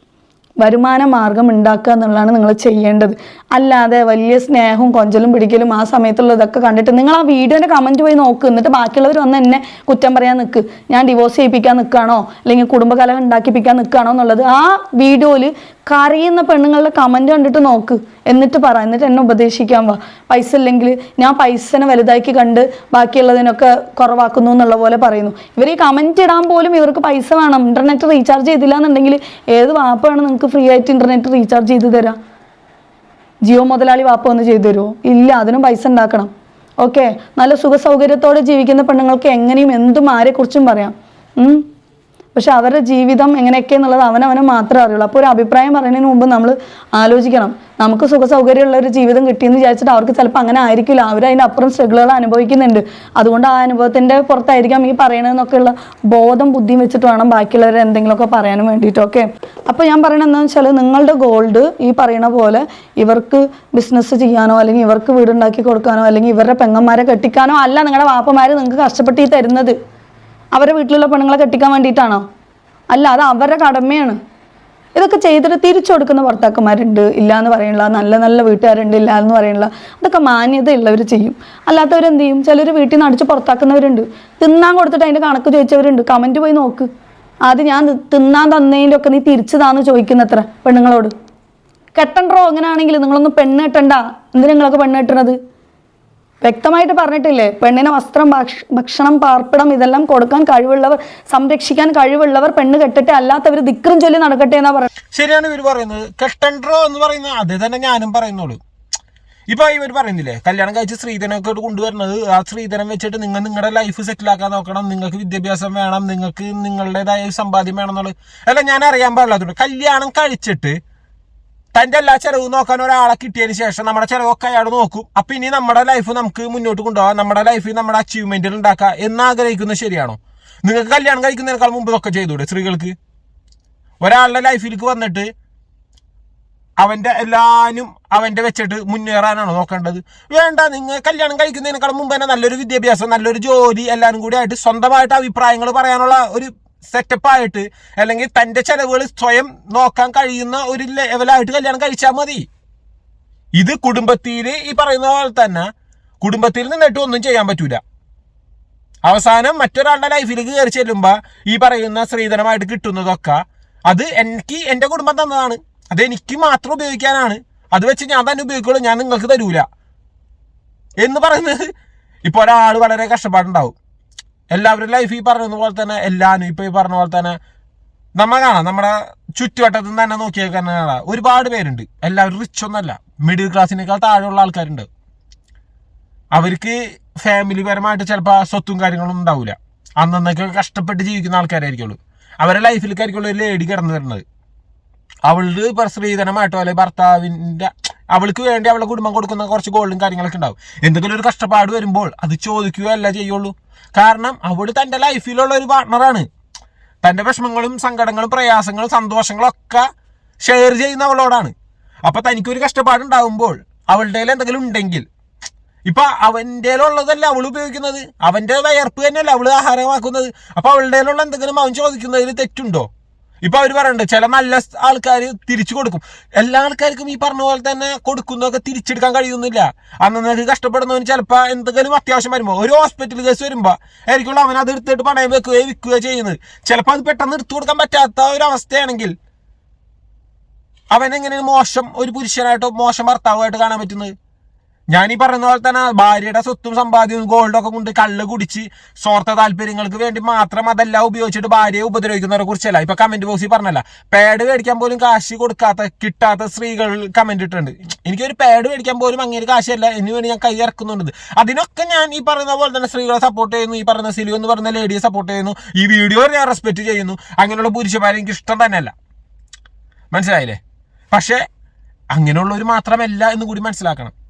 [SPEAKER 1] വരുമാന മാർഗം ഉണ്ടാക്കുക എന്നുള്ളതാണ് നിങ്ങൾ ചെയ്യേണ്ടത്. അല്ലാതെ വലിയ സ്നേഹവും കൊഞ്ചലും പിടിക്കലും ആ സമയത്തുള്ളതൊക്കെ കണ്ടിട്ട് നിങ്ങൾ ആ വീഡിയോന്റെ കമന്റ് പോയി നോക്ക്. എന്നിട്ട് ബാക്കിയുള്ളവർ വന്ന് എന്നെ കുറ്റം പറയാൻ നിൽക്ക് ഞാൻ ഡിവോഴ്സ് ചെയ്യിപ്പിക്കാൻ നിൽക്കുകയാണോ അല്ലെങ്കിൽ കുടുംബകലഹം ഉണ്ടാക്കിപ്പിക്കാൻ നിൽക്കുകയാണോ എന്നുള്ളത് ആ വീഡിയോയിൽ കരയുന്ന പെണ്ണുങ്ങളുടെ കമന്റ് കണ്ടിട്ട് നോക്ക്. എന്നിട്ട് പറ. എന്നിട്ട് എന്നെ ഉപദേശിക്കാൻ വാ. പൈസ ഇല്ലെങ്കിൽ ഞാൻ പൈസനെ വലുതാക്കി കണ്ട് ബാക്കിയുള്ളതിനൊക്കെ കുറവാക്കുന്നു എന്നുള്ള പോലെ പറയുന്നു. ഇവർ ഈ കമന്റ് ഇടാൻ പോലും ഇവർക്ക് പൈസ വേണം. ഇന്റർനെറ്റ് റീചാർജ് ചെയ്തില്ല എന്നുണ്ടെങ്കിൽ ഏത് വാപ്പാണ് നിങ്ങൾക്ക് ഫ്രീ ആയിട്ട് ഇന്റർനെറ്റ് റീചാർജ് ചെയ്ത് തരാം. ജിയോ മുതലാളി വാപ്പ ഒന്ന് ചെയ്തു തരുമോ ഇല്ല അതിനും പൈസ ഉണ്ടാക്കണം. ഓക്കെ നല്ല സുഖ സൗകര്യത്തോടെ ജീവിക്കുന്ന പെണ്ണുങ്ങൾക്ക് എങ്ങനെയും എന്തും ആരെക്കുറിച്ചും പറയാം. പക്ഷെ അവരുടെ ജീവിതം എങ്ങനെയൊക്കെ എന്നുള്ളത് അവനവന് മാത്രമേ അറിയുള്ളൂ. അപ്പോൾ ഒരു അഭിപ്രായം പറയുന്നതിന് മുമ്പ് നമ്മൾ ആലോചിക്കണം. നമുക്ക് സുഖ സൗകര്യമുള്ള ഒരു ജീവിതം കിട്ടിയെന്ന് വിചാരിച്ചിട്ട് അവർക്ക് ചിലപ്പോൾ അങ്ങനെ ആയിരിക്കില്ല. അവർ അതിന്റെ അപ്പുറം സ്ട്രഗിളുകൾ അനുഭവിക്കുന്നുണ്ട്. അതുകൊണ്ട് ആ അനുഭവത്തിന്റെ പുറത്തായിരിക്കാം ഈ പറയണതെന്നൊക്കെയുള്ള ബോധം ബുദ്ധിയും വെച്ചിട്ട് വേണം ബാക്കിയുള്ളവർ എന്തെങ്കിലുമൊക്കെ പറയാനും വേണ്ടിയിട്ട് ഓക്കെ അപ്പോൾ ഞാൻ പറയണത് എന്താണെന്ന് വെച്ചാൽ നിങ്ങളുടെ ഗോൾഡ് ഈ പറയണ പോലെ ഇവർക്ക് ബിസിനസ് ചെയ്യാനോ അല്ലെങ്കിൽ ഇവർക്ക് വീടുണ്ടാക്കി കൊടുക്കാനോ അല്ലെങ്കിൽ ഇവരുടെ പെങ്ങന്മാരെ കെട്ടിക്കാനോ അല്ല നിങ്ങളുടെ വാപ്പമാർ നിങ്ങൾക്ക് കഷ്ടപ്പെട്ട് ഈ തരുന്നത്. അവരുടെ വീട്ടിലുള്ള പെണ്ണുങ്ങളെ കെട്ടിക്കാൻ വേണ്ടിയിട്ടാണോ? അല്ല അത് അവരുടെ കടമയാണ്. ഇതൊക്കെ ചെയ്തിട്ട് തിരിച്ചു കൊടുക്കുന്ന ഭർത്താക്കന്മാരുണ്ട്. ഇല്ല എന്ന് പറയണില്ല. നല്ല നല്ല വീട്ടുകാരുണ്ട്. ഇല്ല എന്ന് പറയണില്ല. അതൊക്കെ മാന്യതയുള്ളവർ ചെയ്യും. അല്ലാത്തവരെന്ത് ചെയ്യും? ചിലർ വീട്ടിൽ നിന്ന് അടിച്ച് പുറത്താക്കുന്നവരുണ്ട്. തിന്നാൻ കൊടുത്തിട്ട് അതിന്റെ കണക്ക് ചോദിച്ചവരുണ്ട്. കമന്റ് പോയി നോക്ക്. അത് ഞാൻ തിന്നാൻ തന്നതിന്റെ ഒക്കെ നീ തിരിച്ചതാന്ന് ചോദിക്കുന്നത്ര പെണ്ണുങ്ങളോട്. കെട്ടണ്ടോ അങ്ങനെയാണെങ്കിൽ നിങ്ങളൊന്നും പെണ്ണ് കെട്ടണ്ട. എന്തിനാ നിങ്ങളൊക്കെ പെണ്ണ് കെട്ടണത്? വ്യക്തമായിട്ട് പറഞ്ഞിട്ടില്ലേ? പെണ്ണിന് വസ്ത്രം ഭക്ഷണം പാർപ്പിടം ഇതെല്ലാം കൊടുക്കാൻ കഴിവുള്ളവർ സംരക്ഷിക്കാൻ കഴിവുള്ളവർ പെണ്ണ് കെട്ടിട്ട് അല്ലാത്തവർ ദിക്രം ചൊല്ലി നടക്കട്ടെ എന്നാ പറയുന്നത്
[SPEAKER 2] ശരിയാണ് ഇവർ പറയുന്നത്. കെട്ടണ്ടോ എന്ന് പറയുന്ന അത് തന്നെ ഞാനും പറയുന്നുള്ളൂ. ഇപ്പൊ ഇവർ പറയുന്നില്ലേ? കല്യാണം കഴിച്ച് സ്ത്രീധനമൊക്കെ കൊണ്ടുവരുന്നത്. ആ സ്ത്രീധനം വെച്ചിട്ട് നിങ്ങൾ നിങ്ങളുടെ ലൈഫ് സെറ്റിൽ ആക്കാൻ നോക്കണം. നിങ്ങൾക്ക് വിദ്യാഭ്യാസം വേണം. നിങ്ങൾക്ക് നിങ്ങളുടേതായ സമ്പാദ്യം വേണം എന്നുള്ളത്. അല്ല ഞാൻ അറിയാൻ പാടില്ലാത്തതുകൊണ്ട് കല്യാണം കഴിച്ചിട്ട് തന്റെ എല്ലാ ചെലവും നോക്കാൻ ഒരാളെ കിട്ടിയതിന് ശേഷം നമ്മുടെ ചെലവൊക്കെ അയാൾ നോക്കും. അപ്പൊ ഇനി നമ്മുടെ ലൈഫ് നമുക്ക് മുന്നോട്ട് കൊണ്ടുപോകാം. നമ്മുടെ ലൈഫിൽ നമ്മുടെ അച്ചീവ്മെന്റുകൾ ഉണ്ടാക്കാം എന്ന് ആഗ്രഹിക്കുന്നത് ശരിയാണോ? നിങ്ങൾക്ക് കല്യാണം കഴിക്കുന്നതിനേക്കാൾ മുമ്പ് ഇതൊക്കെ ചെയ്തൂടെ സ്ത്രീകൾക്ക്? ഒരാളുടെ ലൈഫിലേക്ക് വന്നിട്ട് അവന്റെ എല്ലാനും അവന്റെ വെച്ചിട്ട് മുന്നേറാനാണ് നോക്കേണ്ടത്? വേണ്ട നിങ്ങൾ കല്യാണം കഴിക്കുന്നതിനേക്കാൾ മുമ്പ് തന്നെ നല്ലൊരു വിദ്യാഭ്യാസം നല്ലൊരു ജോലി എല്ലാവരും കൂടി ആയിട്ട് സ്വന്തമായിട്ട് അഭിപ്രായങ്ങൾ പറയാനുള്ള ഒരു സെറ്റപ്പ് ആയിട്ട് അല്ലെങ്കിൽ തന്റെ ചെലവുകൾ സ്വയം നോക്കാൻ കഴിയുന്ന ഒരു ലെവലായിട്ട് കല്യാണം കഴിച്ചാൽ മതി. ഇത് കുടുംബത്തിൽ ഈ പറയുന്ന പോലെ തന്നെ കുടുംബത്തിൽ നിന്നിട്ട് ഒന്നും ചെയ്യാൻ പറ്റൂല. അവസാനം മറ്റൊരാളുടെ ലൈഫിലേക്ക് കയറി ചെല്ലുമ്പോൾ ഈ പറയുന്ന സ്ത്രീധനമായിട്ട് കിട്ടുന്നതൊക്കെ അത് എനിക്ക് എന്റെ കുടുംബം തന്നതാണ്. അത് എനിക്ക് മാത്രം ഉപയോഗിക്കാനാണ്. അത് വെച്ച് ഞാൻ തന്നെ ഉപയോഗിക്കുള്ളൂ. ഞാൻ നിങ്ങൾക്ക് തരൂല. എന്ന് പറയുന്നത് ഇപ്പോൾ ഒരാൾ വളരെ കഷ്ടപ്പാടുണ്ടാവും. എല്ലാവരും ലൈഫ് ഈ പറഞ്ഞതുപോലെ പോലെ തന്നെ എല്ലാവരും ഇപ്പോൾ ഈ പറഞ്ഞ പോലെ തന്നെ നമ്മ കാണാം നമ്മുടെ ചുറ്റുവട്ടത്തിൽ നിന്ന് തന്നെ നോക്കിയാൽ തന്നെ കാണാം. ഒരുപാട് പേരുണ്ട്. എല്ലാവരും റിച്ച് ഒന്നല്ല. മിഡിൽ ക്ലാസ്സിനേക്കാൾ താഴെയുള്ള ആൾക്കാരുണ്ട്. അവർക്ക് ഫാമിലി പരമായിട്ട് ചിലപ്പോൾ സ്വത്തും കാര്യങ്ങളും ഉണ്ടാവില്ല അന്നൊക്കെ കഷ്ടപ്പെട്ട് ജീവിക്കുന്ന ആൾക്കാരായിരിക്കുള്ളൂ. അവരുടെ ലൈഫിലേക്കായിരിക്കുള്ളൂ ഒരു ലേഡി കിടന്നു വരുന്നത്. അവൾക്ക് ഇപ്പം അല്ലെങ്കിൽ ഭർത്താവിന്റെ അവൾക്ക് വേണ്ടി അവളുടെ കുടുംബം കൊടുക്കുന്ന കുറച്ച് ഗോൾഡും കാര്യങ്ങളൊക്കെ ഉണ്ടാവും. എന്തെങ്കിലും ഒരു കഷ്ടപ്പാട് വരുമ്പോൾ അത് ചോദിക്കുകയല്ല ചെയ്യുള്ളൂ. കാരണം അവൾ തന്റെ ലൈഫിലുള്ള ഒരു പാർട്ണറാണ് തന്റെ വിഷമങ്ങളും സങ്കടങ്ങളും പ്രയാസങ്ങളും സന്തോഷങ്ങളും ഒക്കെ ഷെയർ ചെയ്യുന്ന അവളോടാണ്. അപ്പൊ തനിക്കൊരു കഷ്ടപ്പാടുണ്ടാവുമ്പോൾ അവളുടെ എന്തെങ്കിലും ഉണ്ടെങ്കിൽ ഇപ്പൊ അവന്റെ ഉള്ളതല്ല അവൾ ഉപയോഗിക്കുന്നത്? അവന്റെ വയർപ്പ് തന്നെയല്ല അവൾ ആഹാരമാക്കുന്നത്? അപ്പൊ അവളുടെ എന്തെങ്കിലും അവൻ ചോദിക്കുന്നതിൽ തെറ്റുണ്ടോ? ഇപ്പൊ അവർ പറയണ്ട് ചില നല്ല ആൾക്കാർ തിരിച്ചു കൊടുക്കും. എല്ലാ ആൾക്കാർക്കും ഈ പറഞ്ഞ പോലെ തന്നെ കൊടുക്കുന്നതൊക്കെ തിരിച്ചെടുക്കാൻ കഴിയുന്നില്ല. അന്നേക്ക് കഷ്ടപ്പെടുന്നവന് ചിലപ്പോൾ എന്തെങ്കിലും അത്യാവശ്യം വരുമ്പോൾ ഒരു ഹോസ്പിറ്റൽ കേസ് വരുമ്പോൾ ആയിരിക്കുള്ളൂ അവൻ അത് എടുത്തിട്ട് പണയം വെക്കുകയോ വിൽക്കുകയോ ചെയ്യുന്നത്. ചിലപ്പോൾ അത് പെട്ടെന്ന് എടുത്തു കൊടുക്കാൻ പറ്റാത്ത ഒരു അവസ്ഥയാണെങ്കിൽ അവൻ എങ്ങനെയാണ് മോശം ഒരു പുരുഷനായിട്ടോ മോശം ഭർത്താവായിട്ട് കാണാൻ പറ്റുന്നത്? ഞാൻ ഈ പറയുന്ന പോലെ തന്നെ ഭാര്യയുടെ സ്വത്തും സമ്പാദ്യവും ഗോൾഡൊക്കെ കൊണ്ട് കള്ള് കുടിച്ച് സ്വാർത്ഥ താല്പര്യങ്ങൾക്ക് വേണ്ടി മാത്രം അതെല്ലാം ഉപയോഗിച്ചിട്ട് ഭാര്യയെ ഉപദ്രവിക്കുന്നവരെ കുറിച്ചല്ല. ഇപ്പൊ കമന്റ് ബോക്സിൽ പറഞ്ഞല്ല പാഡ് മേടിക്കാൻ പോലും കാശ് കൊടുക്കാത്ത കിട്ടാത്ത സ്ത്രീകൾ കമന്റ് ഇട്ടിട്ടുണ്ട്. എനിക്കൊരു പാഡ് മേടിക്കാൻ പോലും അങ്ങനെ കാശല്ല എന്ന് വേണ്ടി ഞാൻ കൈ ഇറക്കുന്നുണ്ട് അതിനൊക്കെ ഞാൻ ഈ പറയുന്ന പോലെ തന്നെ സ്ത്രീകളെ സപ്പോർട്ട് ചെയ്യുന്നു ഈ പറയുന്ന സിലു എന്ന് പറയുന്ന ലേഡിയെ സപ്പോർട്ട് ചെയ്യുന്നു ഈ വീഡിയോ ഞാൻ റെസ്പെക്ട് ചെയ്യുന്നു. അങ്ങനെയുള്ള പുരുഷന്മാരെ എനിക്ക് ഇഷ്ടം തന്നെയല്ല. മനസ്സിലായില്ലേ? പക്ഷേ അങ്ങനെയുള്ളവർ മാത്രമല്ല എന്ന് കൂടി മനസ്സിലാക്കണം.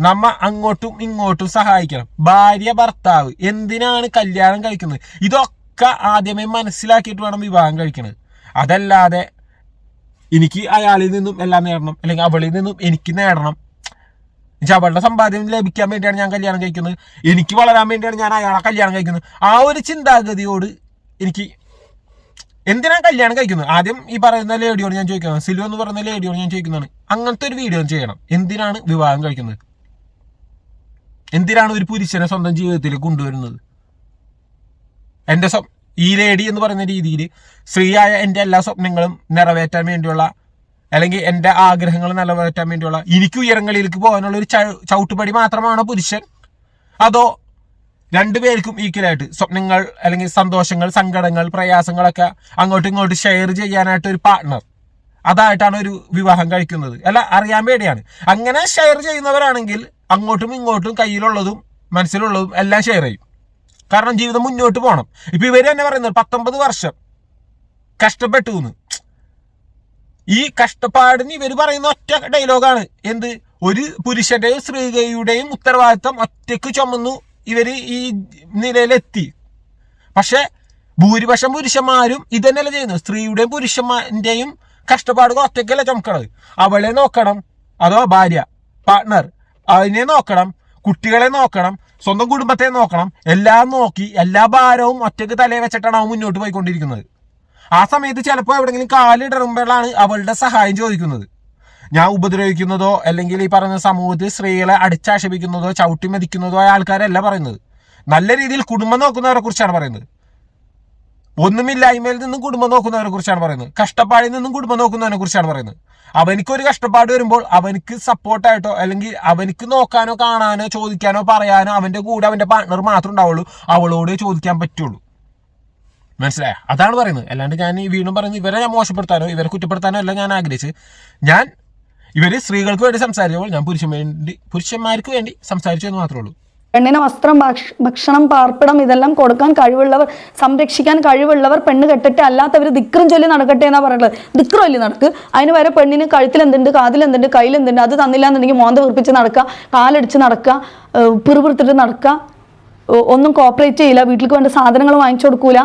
[SPEAKER 2] നമ്മ അങ്ങോട്ടും ഇങ്ങോട്ടും സഹായിക്കണം. ഭാര്യ ഭർത്താവ് എന്തിനാണ് കല്യാണം കഴിക്കുന്നത്? ഇതൊക്കെ ആദ്യമേ മനസ്സിലാക്കിയിട്ട് വേണം വിവാഹം കഴിക്കുന്നത് അതല്ലാതെ എനിക്ക് അയാളിൽ നിന്നും എല്ലാം നേടണം അല്ലെങ്കിൽ അവളിൽ നിന്നും എനിക്ക് നേടണം. എന്നുവെച്ചാൽ അവളുടെ സമ്പാദ്യം ലഭിക്കാൻ വേണ്ടിയാണ് ഞാൻ കല്യാണം കഴിക്കുന്നത്. എനിക്ക് വളരാൻ വേണ്ടിയാണ് ഞാൻ അയാളെ കല്യാണം കഴിക്കുന്നത്. ആ ഒരു ചിന്താഗതിയോട് എനിക്ക് എന്തിനാ കല്യാണം കഴിക്കുന്നത്? ആദ്യം ഈ പറയുന്ന ലേഡിയോട് ഞാൻ ചോദിക്കുന്നത് സിലു എന്ന് പറയുന്ന ലേഡിയോട് ഞാൻ ചോദിക്കുന്നതാണ്. അങ്ങനത്തെ ഒരു വീഡിയോ ചെയ്യണം. എന്തിനാണ് വിവാഹം കഴിക്കുന്നത്? എന്തിനാണ് ഒരു പുരുഷനെ സ്വന്തം ജീവിതത്തിലേക്ക് കൊണ്ടുവരുന്നത്? എന്റെ സ്വ ഈ ലേഡി എന്ന് പറയുന്ന രീതിയിൽ സ്ത്രീയായ എന്റെ എല്ലാ സ്വപ്നങ്ങളും നിറവേറ്റാൻ വേണ്ടിയുള്ള അല്ലെങ്കിൽ എന്റെ ആഗ്രഹങ്ങൾ നിറവേറ്റാൻ വേണ്ടിയുള്ള എനിക്ക് ഉയരങ്ങളിലേക്ക് പോകാനുള്ള ഒരു ചവിട്ടുപടി മാത്രമാണോ പുരുഷൻ? അതോ രണ്ടുപേർക്കും ഈക്വലായിട്ട് സ്വപ്നങ്ങൾ അല്ലെങ്കിൽ സന്തോഷങ്ങൾ സങ്കടങ്ങൾ പ്രയാസങ്ങളൊക്കെ അങ്ങോട്ടും ഇങ്ങോട്ടും ഷെയർ ചെയ്യാനായിട്ട് ഒരു പാർട്ട്ണർ അതായിട്ടാണ് ഒരു വിവാഹം കഴിക്കുന്നത്. അല്ല അറിയാൻ പേടിയാണ്. അങ്ങനെ ഷെയർ ചെയ്യുന്നവരാണെങ്കിൽ അങ്ങോട്ടും ഇങ്ങോട്ടും കയ്യിലുള്ളതും മനസ്സിലുള്ളതും എല്ലാം ഷെയർ ചെയ്യും. കാരണം ജീവിതം മുന്നോട്ട് പോകണം ഇപ്പൊ ഇവർ തന്നെ പറയുന്നത് പത്തൊമ്പത് വർഷം കഷ്ടപ്പെട്ടു എന്ന് ഈ കഷ്ടപ്പാടിന് ഇവർ പറയുന്ന ഒറ്റ ഡയലോഗാണ് എന്ത്? ഒരു പുരുഷന്റെയും സ്ത്രീയുടെയും ഉത്തരവാദിത്തം ഒറ്റയ്ക്ക് ചുമന്നു ഇവർ ഈ നിലയിലെത്തി. പക്ഷെ ഭൂരിപക്ഷം പുരുഷന്മാരും ഇതന്നെയല്ല ചെയ്യുന്നത്. സ്ത്രീയുടെയും പുരുഷന്മാരുടെയും കഷ്ടപ്പാടുകൾ ഒറ്റയ്ക്കല്ല ചുമക്കണത്? അവളെ നോക്കണം. അതോ ഭാര്യ പാർട്ട്ണർ അതിനെ നോക്കണം കുട്ടികളെ നോക്കണം സ്വന്തം കുടുംബത്തെ നോക്കണം എല്ലാം നോക്കി എല്ലാ ഭാരവും ഒറ്റയ്ക്ക് തലയെ വെച്ചിട്ടാണ് അവൻ മുന്നോട്ട് പോയിക്കൊണ്ടിരിക്കുന്നത്. ആ സമയത്ത് ചിലപ്പോൾ എവിടെയെങ്കിലും കാലിടറുമ്പോഴാണ് അവളുടെ സഹായം ചോദിക്കുന്നത്. ഞാൻ ഉപദ്രവിക്കുന്നതോ അല്ലെങ്കിൽ ഈ പറയുന്ന സമൂഹത്തിൽ സ്ത്രീകളെ അടിച്ചാക്ഷേപിക്കുന്നതോ ചവിട്ടി മതിക്കുന്നതോ ആൾക്കാരല്ല പറയുന്നത്. നല്ല രീതിയിൽ കുടുംബം നോക്കുന്നവരെ കുറിച്ചാണ് പറയുന്നത്. ഒന്നുമില്ലായ്മയിൽ നിന്നും കുടുംബം നോക്കുന്നവരെ കുറിച്ചാണ് പറയുന്നത്. കഷ്ടപ്പാടിൽ നിന്നും കുടുംബം നോക്കുന്നവനെ കുറിച്ചാണ് പറയുന്നത്. അവനിക്കൊരു കഷ്ടപ്പാട് വരുമ്പോൾ അവനിക്ക് സപ്പോർട്ടായിട്ടോ അല്ലെങ്കിൽ അവനിക്ക് നോക്കാനോ കാണാനോ ചോദിക്കാനോ പറയാനോ അവന്റെ കൂടെ അവന്റെ പാർട്ട്ണർ മാത്രമേ ഉണ്ടാവുള്ളൂ. അവളോട് ചോദിക്കാൻ പറ്റുള്ളൂ. മനസ്സിലായ? അതാണ് പറയുന്നത്. അല്ലാണ്ട് ഞാൻ ഈ വീണ്ടും പറയുന്നത് ഇവരെ ഞാൻ മോശപ്പെടുത്താനോ ഇവരെ കുറ്റപ്പെടുത്താനോ അല്ല ഞാൻ ആഗ്രഹിച്ച് ഞാൻ ഇവർ സ്ത്രീകൾക്ക് വേണ്ടി സംസാരിച്ചപ്പോൾ ഞാൻ പുരുഷന് വേണ്ടി പുരുഷന്മാർക്ക് വേണ്ടി സംസാരിച്ചു എന്ന് മാത്രമേ ഉള്ളൂ.
[SPEAKER 1] പെണ്ണിന് വസ്ത്രം ഭക്ഷ- ഭക്ഷണം പാർപ്പിടം ഇതെല്ലാം കൊടുക്കാൻ കഴിവുള്ളവർ സംരക്ഷിക്കാൻ കഴിവുള്ളവർ പെണ്ണ് കെട്ടിട്ട് അല്ലാത്തവർ ദിക്രം ചൊല്ലി നടക്കട്ടെ എന്നാ പറയുന്നത് ദിക്രം അല്ലേ നടക്ക്? അതിന് വരെ പെണ്ണിന് കഴുത്തിൽ എന്തുണ്ട് കാതിൽ എന്തുണ്ട് കയ്യിൽ എന്തുണ്ട് അത് തന്നില്ല എന്നുണ്ടെങ്കിൽ മോന്ത വീർപ്പിച്ച് നടക്കുക കാലടിച്ച് നടക്കുക പിറുപിറുത്തിട്ട് നടക്കുക ഒന്നും കോപ്പറേറ്റ് ചെയ്യില്ല വീട്ടിലേക്ക് വേണ്ട സാധനങ്ങൾ വാങ്ങിച്ചു കൊടുക്കൂല.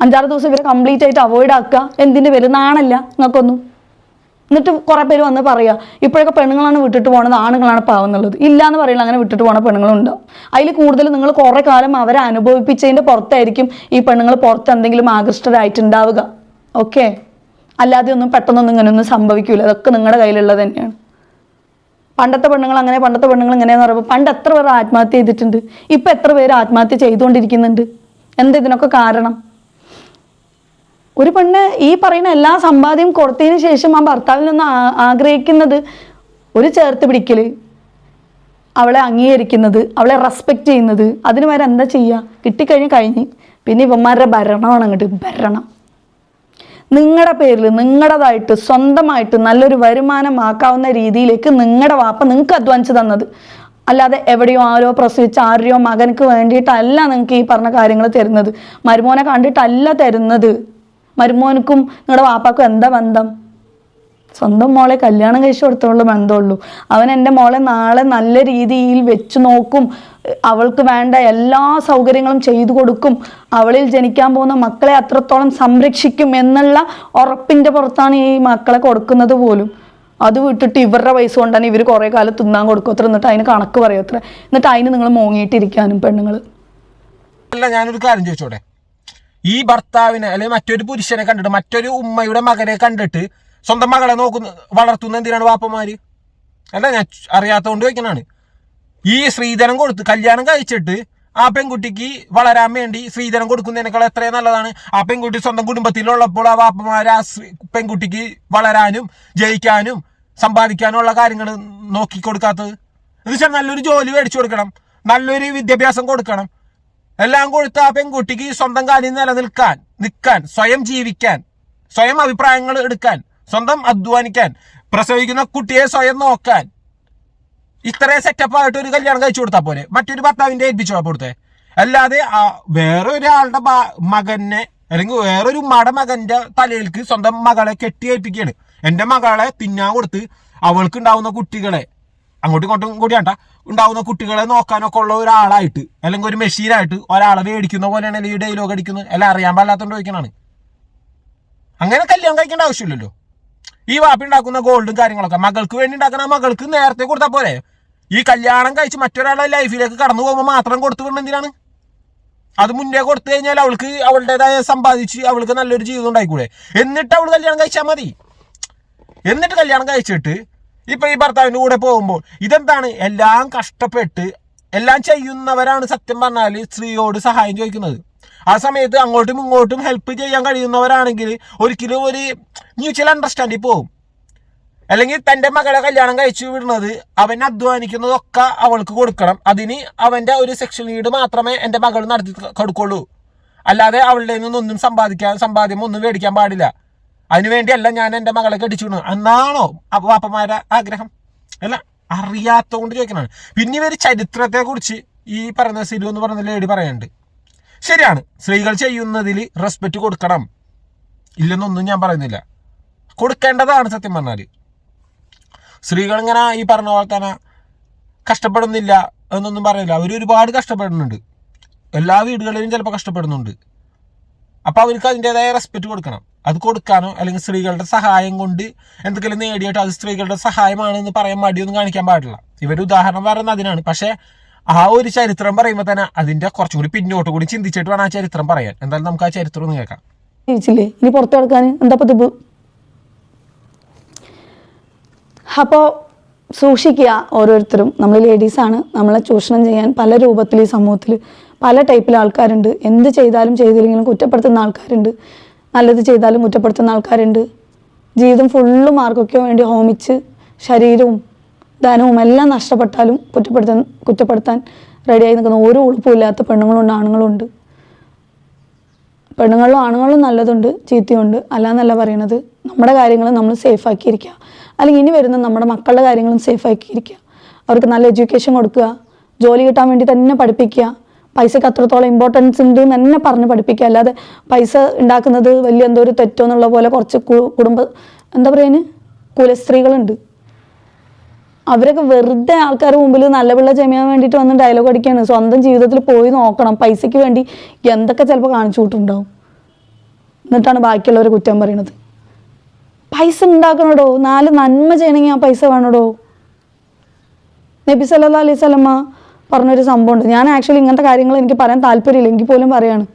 [SPEAKER 1] അഞ്ചാറ് ദിവസം ഇവരെ കംപ്ലീറ്റ് ആയിട്ട് അവോയ്ഡ് ആക്കുക എന്തിന്റെ പേര്? നാണല്ല. നിങ്ങൾക്കൊന്നും. എന്നിട്ട് കുറെ പേര് വന്ന് പറയുക ഇപ്പോഴൊക്കെ പെണ്ണുങ്ങളാണ് വിട്ടിട്ട് പോകുന്നത് ആണുങ്ങളാണ് പാവം എന്നുള്ളത്. ഇല്ല എന്ന് പറയുന്നത് അങ്ങനെ വിട്ടിട്ട് പോണ പെണ്ണുങ്ങളുണ്ടാവും അതിൽ കൂടുതൽ നിങ്ങൾ കുറെ കാലം അവരെ അനുഭവിപ്പിച്ചതിന്റെ പുറത്തായിരിക്കും ഈ പെണ്ണുങ്ങൾ പുറത്ത് എന്തെങ്കിലും ആകൃഷ്ടരായിട്ടുണ്ടാവുക. ഓക്കെ അല്ലാതെ ഒന്നും പെട്ടെന്നൊന്നും ഇങ്ങനെയൊന്നും സംഭവിക്കൂല. അതൊക്കെ നിങ്ങളുടെ കയ്യിലുള്ളത് തന്നെയാണ്. പണ്ടത്തെ പെണ്ണുങ്ങൾ അങ്ങനെ പണ്ടത്തെ പെണ്ണുങ്ങൾ ഇങ്ങനെയെന്ന് പറയുമ്പോൾ പണ്ട് എത്ര പേർ ആത്മഹത്യ ചെയ്തിട്ടുണ്ട്? ഇപ്പം എത്ര പേര് ആത്മഹത്യ ചെയ്തുകൊണ്ടിരിക്കുന്നുണ്ട്? എന്താ ഇതിനൊക്കെ കാരണം? ഒരു പെണ്ണ് ഈ പറയുന്ന എല്ലാ സമ്പാദ്യം കൊടുത്തതിന് ശേഷം ആ ഭർത്താവിൽ നിന്ന് ആഗ്രഹിക്കുന്നത് ഒരു ചേർത്ത് പിടിക്കൽ അവളെ അംഗീകരിക്കുന്നത് അവളെ റെസ്പെക്റ്റ് ചെയ്യുന്നത് അതിന് വരെ എന്താ ചെയ്യുക കിട്ടിക്കഴിഞ്ഞ് കഴിഞ്ഞ് പിന്നെ ഇവന്മാരുടെ ഭരണമാണ് അങ്ങോട്ട്. ഭരണം. നിങ്ങളുടെ പേരിൽ നിങ്ങളുടേതായിട്ട് സ്വന്തമായിട്ട് നല്ലൊരു വരുമാനമാക്കാവുന്ന രീതിയിലേക്ക് നിങ്ങളുടെ വാപ്പ നിങ്ങൾക്ക് അധ്വാനിച്ച് തന്നത്. അല്ലാതെ എവിടെയോ ആരോ പ്രസവിച്ച ആരെയോ മകനക്ക് വേണ്ടിയിട്ടല്ല നിങ്ങൾക്ക് ഈ പറഞ്ഞ കാര്യങ്ങൾ തരുന്നത്. മരുമോനെ കണ്ടിട്ടല്ല തരുന്നത്. മരുമോനക്കും നിങ്ങളുടെ വാപ്പാക്കും എന്താ ബന്ധം? സ്വന്തം മോളെ കല്യാണം കഴിച്ചു കൊടുത്തോളൂ ബന്ധമുള്ളൂ അവൻ എന്റെ മോളെ നാളെ നല്ല രീതിയിൽ വെച്ചു നോക്കും. അവൾക്ക് വേണ്ട എല്ലാ സൗകര്യങ്ങളും ചെയ്തു കൊടുക്കും. അവളിൽ ജനിക്കാൻ പോകുന്ന മക്കളെ അത്രത്തോളം സംരക്ഷിക്കും എന്നുള്ള ഉറപ്പിന്റെ പുറത്താണ് ഈ മക്കളെ കൊടുക്കുന്നത് പോലും. അത് വിട്ടിട്ട് ഇവരുടെ പൈസ കൊണ്ടാണ് ഇവർ കുറേ കാലം തിന്നാൻ കൊടുക്കും. അത്ര എന്നിട്ട് അതിന് കണക്ക് പറയത്ര എന്നിട്ട് അതിന് നിങ്ങൾ മോങ്ങിയിട്ടിരിക്കാനും പെണ്ണുങ്ങൾ
[SPEAKER 2] അല്ല ഞാനൊരു കാര്യം ചോദിച്ചോടെ ഈ ഭർത്താവിനെ അല്ലെങ്കിൽ മറ്റൊരു പുരുഷനെ കണ്ടിട്ട് മറ്റൊരു ഉമ്മയുടെ മകനെ കണ്ടിട്ട് സ്വന്തം മകളെ നോക്കുന്ന വളർത്തുന്ന എന്തിനാണ് വാപ്പമാര് അല്ല ഞാൻ അറിയാത്തതുകൊണ്ട് ചോദിക്കണാണ് ഈ സ്ത്രീധനം കൊടുത്ത് കല്യാണം കഴിച്ചിട്ട് ആ പെൺകുട്ടിക്ക് വളരാൻ വേണ്ടി സ്ത്രീധനം കൊടുക്കുന്നതിനേക്കാൾ എത്രയും നല്ലതാണ്. ആ പെൺകുട്ടി സ്വന്തം കുടുംബത്തിലുള്ളപ്പോൾ ആ വാപ്പമാര് ആ പെൺകുട്ടിക്ക് വളരാനും ജയിക്കാനും സമ്പാദിക്കാനും ഉള്ള കാര്യങ്ങൾ നോക്കി കൊടുക്കാത്തത്. എന്ന് വെച്ചാൽ നല്ലൊരു ജോലി മേടിച്ചു കൊടുക്കണം. നല്ലൊരു വിദ്യാഭ്യാസം കൊടുക്കണം. എല്ലാം കൊടുത്ത് ആ പെൺകുട്ടിക്ക് സ്വന്തം കാര്യം നിലനിൽക്കാൻ നിൽക്കാൻ സ്വയം ജീവിക്കാൻ സ്വയം അഭിപ്രായങ്ങൾ എടുക്കാൻ സ്വന്തം അധ്വാനിക്കാൻ പ്രസവിക്കുന്ന കുട്ടിയെ സ്വയം നോക്കാൻ ഇത്രയും സെറ്റപ്പ് ആയിട്ട് ഒരു കല്യാണം കഴിച്ചു കൊടുത്താൽ പോലെ മറ്റൊരു ഭർത്താവിന്റെ ഏൽപ്പിച്ചു കൊടുത്തേ. അല്ലാതെ വേറെ ഒരാളുടെ മകനെ അല്ലെങ്കിൽ വേറൊരു ഉമ്മയുടെ മകന്റെ തലയിലേക്ക് സ്വന്തം മകളെ കെട്ടി ഏൽപ്പിക്കുകയാണ് എന്റെ മകളെ തിന്നാൻ കൊടുത്ത് അവൾക്ക് ഉണ്ടാവുന്ന കുട്ടികളെ അങ്ങോട്ടും ഇങ്ങോട്ടും കൂടി കൂടിയാണ്ട ഉണ്ടാവുന്ന കുട്ടികളെ നോക്കാനൊക്കെ ഉള്ള ഒരാളായിട്ട് അല്ലെങ്കിൽ ഒരു മെഷീനായിട്ട് ഒരാളെ മേടിക്കുന്ന പോലെയാണ് ഈ ഡയലോഗ് അടിക്കുന്നത്. എല്ലാം അറിയാൻ പാടില്ലാത്തോണ്ട് ചോദിക്കണാണ്. അങ്ങനെ കല്യാണം കഴിക്കേണ്ട ആവശ്യമില്ലല്ലോ. ഈ വാപ്പി ഉണ്ടാക്കുന്ന ഗോൾഡും കാര്യങ്ങളൊക്കെ മകൾക്ക് വേണ്ടി ഉണ്ടാക്കുന്ന ആ മകൾക്ക് നേരത്തെ കൊടുത്താൽ പോരെ. ഈ കല്യാണം കഴിച്ച് മറ്റൊരാളുടെ ലൈഫിലേക്ക് കടന്നു പോകുമ്പോൾ മാത്രം കൊടുത്തു വിടണം എന്തിനാണ്? അത് മുന്നേ കൊടുത്തു കഴിഞ്ഞാൽ അവൾക്ക് അവളുടേതായ സമ്പാദിച്ച് അവൾക്ക് നല്ലൊരു ജീവിതം ഉണ്ടായിക്കൂടെ. എന്നിട്ട് അവൾ കല്യാണം കഴിച്ചാൽ മതി. എന്നിട്ട് കല്യാണം കഴിച്ചിട്ട് ഇപ്പൊ ഈ ഭർത്താവിന്റെ കൂടെ പോകുമ്പോൾ ഇതെന്താണ്? എല്ലാം കഷ്ടപ്പെട്ട് എല്ലാം ചെയ്യുന്നവരാണ് സത്യം പറഞ്ഞാൽ സ്ത്രീയോട് സഹായം ചോദിക്കുന്നത്. ആ സമയത്ത് അങ്ങോട്ടും ഇങ്ങോട്ടും ഹെൽപ്പ് ചെയ്യാൻ കഴിയുന്നവരാണെങ്കിൽ ഒരിക്കലും ഒരു മ്യൂച്വൽ അണ്ടർസ്റ്റാൻഡിൽ പോകും അല്ലെങ്കിൽ തന്റെ മകളെ കല്യാണം കഴിച്ചു വിടുന്നത് അവൻ അധ്വാനിക്കുന്നതൊക്കെ അവൾക്ക് കൊടുക്കണം. അതിന് അവന്റെ ഒരു സെക്ഷൽ ലീഡ് മാത്രമേ എന്റെ മകൾ നടത്തി കൊടുക്കുള്ളൂ. അല്ലാതെ അവളുടെ നിന്നൊന്നും സമ്പാദിക്കാൻ സമ്പാദ്യം ഒന്നും മേടിക്കാൻ പാടില്ല. അതിനുവേണ്ടിയല്ല ഞാൻ എന്റെ മകളെ കെട്ടിച്ചു വിടുന്നത് എന്നാണോ വാപ്പന്മാരുടെ ആഗ്രഹം? അല്ല അറിയാത്തതുകൊണ്ട് ചോദിക്കണതാണ്. പിന്നെ ഒരു ചരിത്രത്തെ കുറിച്ച് ഈ പറയുന്ന സിലു എന്ന് പറയുന്ന ലേഡി പറയുന്നുണ്ട്. ശരിയാണ് സ്ത്രീകൾ ചെയ്യുന്നതിൽ റെസ്പെക്റ്റ് കൊടുക്കണം. ഇല്ലെന്നൊന്നും ഞാൻ പറയുന്നില്ല. കൊടുക്കേണ്ടതാണ് സത്യം പറഞ്ഞാൽ സ്ത്രീകൾ ഇങ്ങനെ ഈ പറഞ്ഞ പോലെ തന്നെ കഷ്ടപ്പെടുന്നില്ല എന്നൊന്നും പറയില്ല അവർ ഒരുപാട് കഷ്ടപ്പെടുന്നുണ്ട്. എല്ലാ വീടുകളിലും ചിലപ്പോൾ കഷ്ടപ്പെടുന്നുണ്ട്. അപ്പോൾ അവർക്ക് അതിന്റെതായ റെസ്പെക്റ്റ് കൊടുക്കണം. അത് കൊടുക്കാനോ അല്ലെങ്കിൽ സ്ത്രീകളുടെ സഹായം കൊണ്ട് എന്തെങ്കിലും നേടിയിട്ട് അത് സ്ത്രീകളുടെ സഹായമാണെന്ന് പറയാൻ മടിയൊന്നും കാണിക്കാൻ പാടില്ല. ഇവർ ഉദാഹരണം പറയുന്നത് അതിനാണ്. പക്ഷേ ആ ഒരു ചരിത്രം പറയുമ്പോൾ തന്നെ അതിന്റെ കുറച്ചുകൂടി പിന്നോട്ട് കൂടി ചിന്തിച്ചിട്ട് വേണം ആ ചരിത്രം പറയാൻ. എന്തായാലും നമുക്ക് ആ ചരിത്രം ഒന്ന് കേൾക്കാം.
[SPEAKER 1] ഇനി പുറത്തു കിടക്കാൻ എന്താ പതിപ്പ് അപ്പോൾ സൂക്ഷിക്കുക ഓരോരുത്തരും. നമ്മൾ ലേഡീസാണ് നമ്മളെ ചൂഷണം ചെയ്യാൻ പല രൂപത്തിൽ ഈ സമൂഹത്തിൽ പല ടൈപ്പിൽ ആൾക്കാരുണ്ട്. എന്ത് ചെയ്താലും ചെയ്തില്ലെങ്കിലും കുറ്റപ്പെടുത്തുന്ന ആൾക്കാരുണ്ട്. നല്ലത് ചെയ്താലും കുറ്റപ്പെടുത്തുന്ന ആൾക്കാരുണ്ട്. ജീവിതം ഫുള്ള് മാർക്കൊക്കെ വേണ്ടി ഹോമിച്ച് ശരീരവും ധനവും എല്ലാം നഷ്ടപ്പെട്ടാലും കുറ്റപ്പെടുത്താൻ കുറ്റപ്പെടുത്താൻ റെഡിയായി നിൽക്കുന്ന ഓരോ ഉളുപ്പും ഇല്ലാത്ത പെണ്ണുങ്ങളുണ്ട് ആണുങ്ങളുണ്ട്. പെണ്ണുങ്ങളും ആണുങ്ങളും നല്ലതുണ്ട് ചീത്തയുണ്ട്. അല്ലാന്നല്ല പറയണത്. നമ്മുടെ കാര്യങ്ങൾ നമ്മൾ സേഫ് ആക്കിയിരിക്കുക. അല്ലെങ്കിൽ ഇനി വരുന്ന നമ്മുടെ മക്കളുടെ കാര്യങ്ങളും സേഫ് ആക്കിയിരിക്കുക. അവർക്ക് നല്ല എഡ്യൂക്കേഷൻ കൊടുക്കുക. ജോലി കിട്ടാൻ വേണ്ടി തന്നെ പഠിപ്പിക്കുക. പൈസക്ക് അത്രത്തോളം ഇമ്പോർട്ടൻസ് ഉണ്ട് എന്ന് തന്നെ പറഞ്ഞ് പഠിപ്പിക്കുക. അല്ലാതെ പൈസ ഉണ്ടാക്കുന്നത് വലിയ എന്തോ ഒരു തെറ്റോ എന്നുള്ള പോലെ കുറച്ച് കുടുംബ എന്താ പറയുന്നത് കുലസ്ത്രീകളുണ്ട്. അവരൊക്കെ വെറുതെ ആൾക്കാരുടെ മുമ്പിൽ നല്ല പിള്ള ചെമിയാൻ വേണ്ടിയിട്ട് വന്ന് ഡയലോഗ് അടിക്കുകയാണ്. സ്വന്തം ജീവിതത്തിൽ പോയി നോക്കണം. പൈസയ്ക്ക് വേണ്ടി എന്തൊക്കെ ചിലപ്പോൾ കാണിച്ചു എന്നിട്ടാണ് ബാക്കിയുള്ളവർ കുറ്റം പറയണത്. പൈസ ഉണ്ടാക്കണടോ? നാല് നന്മ ചെയ്യണമെങ്കിൽ ആ പൈസ വേണടോ? നബി സല്ലാ അലൈഹി സ്വലമ്മ പറഞ്ഞൊരു സംഭവമുണ്ട്. ഞാൻ ആക്ച്വലി ഇങ്ങനത്തെ കാര്യങ്ങൾ എനിക്ക് പറയാൻ താല്പര്യമില്ല. എങ്കിൽ പോലും പറയാണ്.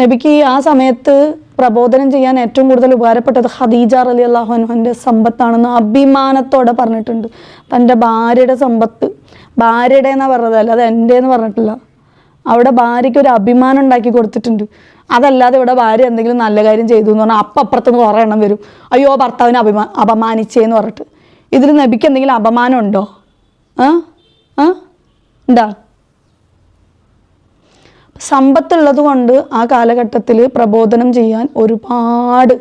[SPEAKER 1] നബിക്ക് ആ സമയത്ത് പ്രബോധനം ചെയ്യാൻ ഏറ്റവും കൂടുതൽ ഉപകാരപ്പെട്ടത് ഖദീജ അലി അള്ളാഹുഹന്റെ സമ്പത്താണെന്ന് അഭിമാനത്തോടെ പറഞ്ഞിട്ടുണ്ട്. തന്റെ ഭാര്യയുടെ സമ്പത്ത്. ഭാര്യയുടെ എന്നാ പറഞ്ഞതല്ല അല്ലാതെ എന്റെ എന്ന് പറഞ്ഞിട്ടില്ല. അവിടെ ഭാര്യയ്ക്ക് ഒരു അഭിമാനം ഉണ്ടാക്കി കൊടുത്തിട്ടുണ്ട്. അതല്ലാതെ ഇവിടെ ഭാര്യ എന്തെങ്കിലും നല്ല കാര്യം ചെയ്തു എന്ന് പറഞ്ഞാൽ അപ്പം അപ്പുറത്തുനിന്ന് കുറേ എണ്ണം വരും. അയ്യോ ഭർത്താവിനെ അഭിമാ അപമാനിച്ചേന്ന് പറഞ്ഞിട്ട്. ഇതിൽ നബിക്ക് എന്തെങ്കിലും അപമാനം ഉണ്ടോ? ആ? ആ? ഉണ്ടാ സമ്പത്തുള്ളത് കൊണ്ട് ആ കാലഘട്ടത്തിൽ പ്രബോധനം ചെയ്യാൻ ഒരുപാട്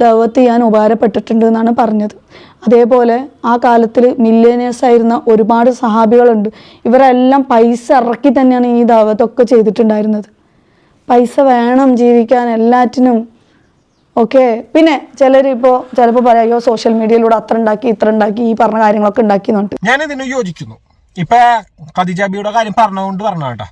[SPEAKER 1] ദൗവത്ത് ചെയ്യാൻ ഉപകാരപ്പെട്ടിട്ടുണ്ട് എന്നാണ് പറഞ്ഞത്. അതേപോലെ ആ കാലത്തിൽ മില്ലേനിയേഴ്സ് ആയിരുന്ന ഒരുപാട് സഹാബികളുണ്ട്. ഇവരെല്ലാം പൈസ ഇറക്കി തന്നെയാണ് ഈ ദൗവത്തൊക്കെ ചെയ്തിട്ടുണ്ടായിരുന്നത്. പൈസ വേണം ജീവിക്കാൻ എല്ലാറ്റിനും. ഓക്കെ? പിന്നെ ചിലർ ഇപ്പോൾ ചിലപ്പോൾ പറയാം സോഷ്യൽ മീഡിയയിലൂടെ അത്ര ഉണ്ടാക്കി ഇത്ര ഉണ്ടാക്കി ഈ പറഞ്ഞ കാര്യങ്ങളൊക്കെ ഉണ്ടാക്കി
[SPEAKER 2] എന്നുണ്ട് ഇതിന് യോജിക്കുന്നു. ഇപ്പൊ ഖദിജാബിയുടെ കാര്യം പറഞ്ഞുകൊണ്ട് പറഞ്ഞ കേട്ടോ.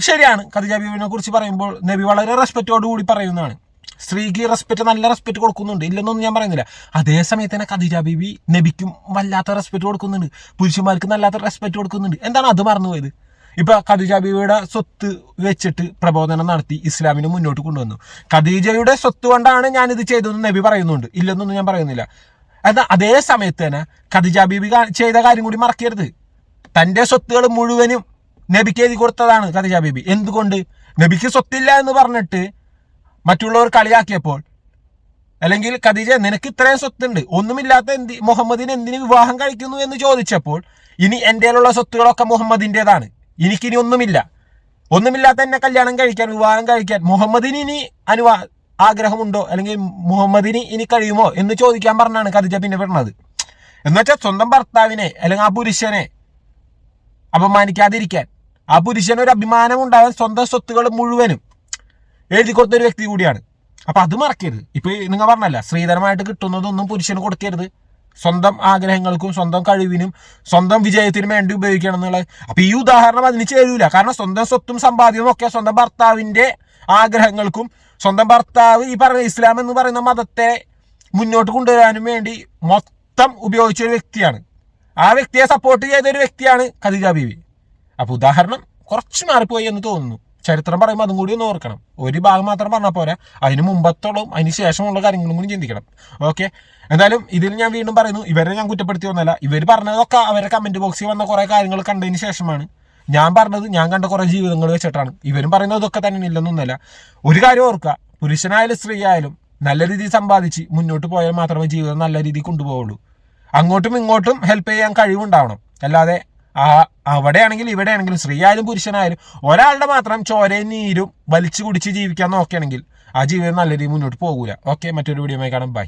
[SPEAKER 2] ശരിയാണ്. ഖദിജാബിയെ കുറിച്ച് പറയുമ്പോൾ നബി വളരെ റെസ്പെക്റ്റോട് കൂടി പറയുന്നതാണ്. സ്ത്രീക്ക് റെസ്പെക്റ്റ് നല്ല റെസ്പെക്റ്റ് കൊടുക്കുന്നുണ്ട്. ഇല്ലെന്നൊന്നും ഞാൻ പറയുന്നില്ല. അതേ സമയത്ത് തന്നെ ഖദീജ ബീബി നബിക്കും വല്ലാത്ത റെസ്പെക്റ്റ് കൊടുക്കുന്നുണ്ട്. പുരുഷന്മാർക്ക് നല്ലാത്ത റെസ്പെക്റ്റ് കൊടുക്കുന്നുണ്ട്. എന്താണ് അത് മറന്നുപോയത് ഇപ്പൊ ഖദീജ ബീവിയുടെ സ്വത്ത് വെച്ചിട്ട് പ്രബോധനം നടത്തി ഇസ്ലാമിനെ മുന്നോട്ട് കൊണ്ടുവന്നു. ഖദീജയുടെ സ്വത്ത് കൊണ്ടാണ് ഞാൻ ഇത് ചെയ്തതെന്ന് നബി പറയുന്നുണ്ട്. ഇല്ലെന്നൊന്നും ഞാൻ പറയുന്നില്ല. എന്നാൽ അതേ സമയത്ത് തന്നെ ഖദീജ ബീബി ചെയ്ത കാര്യം കൂടി മറക്കരുത്. തന്റെ സ്വത്തുകൾ മുഴുവനും നബിക്ക് എഴുതി കൊടുത്തതാണ് ഖദീജ ബീബി. എന്തുകൊണ്ട്? നബിക്ക് സ്വത്തില്ല എന്ന് പറഞ്ഞിട്ട് മറ്റുള്ളവർ കളിയാക്കിയപ്പോൾ അല്ലെങ്കിൽ ഖദീജ നിനക്ക് ഇത്രയും സ്വത്തുണ്ട് ഒന്നുമില്ലാത്ത എന്തി മുഹമ്മദിന് എന്തിന് വിവാഹം കഴിക്കുന്നു എന്ന് ചോദിച്ചപ്പോൾ ഇനി എന്റെ സ്വത്തുകളൊക്കെ മുഹമ്മദിന്റെതാണ്. എനിക്കിനി ഒന്നുമില്ല. ഒന്നുമില്ലാത്ത എന്നെ കല്യാണം കഴിക്കാൻ വിവാഹം കഴിക്കാൻ മുഹമ്മദിന് ഇനി അനുവാ ആഗ്രഹമുണ്ടോ? അല്ലെങ്കിൽ മുഹമ്മദിന് ഇനി കഴിയുമോ? എന്ന് ചോദിക്കാൻ പറഞ്ഞാണ് ഖദീജ പിന്നെ പറഞ്ഞത് എന്നുവെച്ചാൽ സ്വന്തം ഭർത്താവിനെ അല്ലെങ്കിൽ ആ പുരുഷനെ അപമാനിക്കാതിരിക്കാൻ. ആ പുരുഷന് ഒരു അഭിമാനം ഉണ്ടാവാൻ സ്വന്തം സ്വത്തുകൾ മുഴുവനും എഴുതി കൊടുത്ത ഒരു വ്യക്തി കൂടിയാണ്. അപ്പൊ അത് മറക്കരുത്. ഇപ്പൊ നിങ്ങൾ പറഞ്ഞല്ല സ്ത്രീധനമായിട്ട് കിട്ടുന്നതൊന്നും പുരുഷന് കൊടുക്കരുത്. സ്വന്തം ആഗ്രഹങ്ങൾക്കും സ്വന്തം കഴിവിനും സ്വന്തം വിജയത്തിനും വേണ്ടി ഉപയോഗിക്കണം എന്നുള്ളത് അപ്പൊ ഈ ഉദാഹരണം അതിന് ചേരൂല. കാരണം സ്വന്തം സ്വത്തും സമ്പാദ്യവും ഒക്കെ സ്വന്തം ഭർത്താവിന്റെ ആഗ്രഹങ്ങൾക്കും സ്വന്തം ഭർത്താവ് ഈ പറയുന്ന ഇസ്ലാം എന്ന് പറയുന്ന മതത്തെ മുന്നോട്ട് കൊണ്ടുവരാനും വേണ്ടി മൊത്തം ഉപയോഗിച്ച ഒരു വ്യക്തിയാണ്. ആ വ്യക്തിയെ സപ്പോർട്ട് ചെയ്ത ഒരു വ്യക്തിയാണ് ഖദീജ ബീവി. അപ്പോൾ ഉദാഹരണം കുറച്ച് മാറിപ്പോയി എന്ന് തോന്നുന്നു. ചരിത്രം പറയുമ്പോൾ അതും കൂടി ഒന്ന് ഓർക്കണം. ഒരു ഭാഗം മാത്രം പറഞ്ഞാൽ പോരാ. അതിന് മുമ്പത്തോളം അതിന് ശേഷമുള്ള കാര്യങ്ങളും കൂടി ചിന്തിക്കണം. ഓക്കെ എന്തായാലും ഇതിൽ ഞാൻ വീണ്ടും പറയുന്നു ഇവരെ ഞാൻ കുറ്റപ്പെടുത്തി ഒന്നല്ല ഇവർ പറഞ്ഞതൊക്കെ അവരെ കമന്റ് ബോക്സിൽ വന്ന കുറേ കാര്യങ്ങൾ കണ്ടതിന് ശേഷമാണ്. ഞാൻ പറഞ്ഞത് ഞാൻ കണ്ട കുറേ ജീവിതങ്ങൾ വെച്ചിട്ടാണ്. ഇവരും പറയുന്നത് ഇതൊക്കെ തന്നെ ഇല്ലെന്നൊന്നുമല്ല ഒരു കാര്യം ഓർക്കുക പുരുഷനായാലും സ്ത്രീ ആയാലും നല്ല രീതിയിൽ സമ്പാദിച്ച് മുന്നോട്ട് പോയാൽ മാത്രമേ ജീവിതം നല്ല രീതിയിൽ കൊണ്ടുപോകുള്ളൂ അങ്ങോട്ടും ഇങ്ങോട്ടും ഹെൽപ്പ് ചെയ്യാൻ കഴിവുണ്ടാവണം. അല്ലാതെ ആ അവിടെയാണെങ്കിലും ഇവിടെയാണെങ്കിലും സ്ത്രീ ആയാലും പുരുഷനായാലും ഒരാളുടെ മാത്രം ചോരയും നീരും വലിച്ചു കുടിച്ച് ജീവിക്കാൻ നോക്കുകയാണെങ്കിൽ ആ ജീവിതം നല്ല രീതിയിൽ മുന്നോട്ട് പോകൂല. ഓക്കെ മറ്റൊരു വീഡിയോ കാണാം. ബൈ